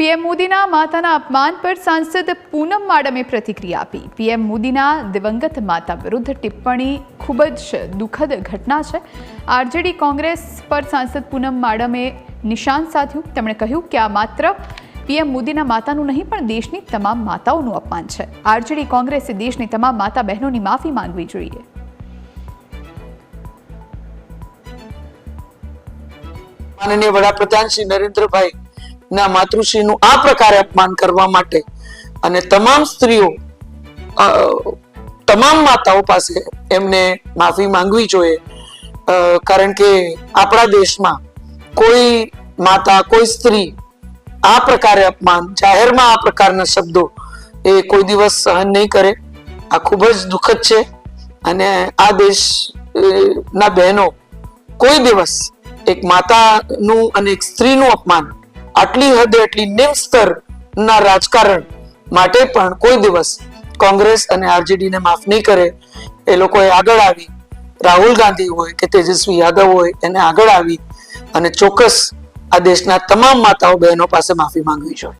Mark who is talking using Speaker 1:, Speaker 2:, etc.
Speaker 1: PM મોદીના માતાના અપમાન પર સાંસદ પૂનમ માડમે પ્રતિક્રિયા આપી. પીએમ મોદીના દિવંગત માતા વિરુદ્ધ ટિપ્પણી ખૂબ જ દુઃખદ ઘટના છે. આરજેડી કોંગ્રેસ પર સાંસદ પૂનમ માડમે નિશાન સાધ્યું. તેમણે કહ્યું કે આ માત્ર પીએમ મોદીના માતાનું નહીં, પણ દેશની તમામ માતાઓનું અપમાન છે. આરજેડી કોંગ્રેસે દેશની તમામ માતા બહેનોની માફી માંગવી જોઈએ.
Speaker 2: માનનીય વડાપ્રધાન શ્રી નરેન્દ્રભાઈ ના માતૃશ્રીનું આ પ્રકારે અપમાન કરવા માટે અને તમામ સ્ત્રીઓ તમામ માતાઓ પાસે એમને માફી માંગવી જોઈએ. કારણ કે આપણા દેશમાં કોઈ માતા, કોઈ સ્ત્રી આ પ્રકારે અપમાન, જાહેરમાં આ પ્રકારના શબ્દો એ કોઈ દિવસ સહન નહીં કરે. આ ખૂબ જ દુઃખદ છે. અને આ દેશ ના બહેનો કોઈ દિવસ એક માતાનું અને એક સ્ત્રીનું અપમાન આટલી હદે આટલી નિમ્ન સ્તરના રાજકારણ માટે પણ કોઈ દિવસ કોંગ્રેસ અને આરજેડી ને માફ નહીં કરે. એ લોકોએ આગળ આવી. રાહુલ ગાંધી હોય કે તેજસ્વી યાદવ હોય એને આગળ આવી અને ચોક્કસ આ દેશના તમામ માતાઓ બહેનો પાસે માફી માંગવી જોઈએ.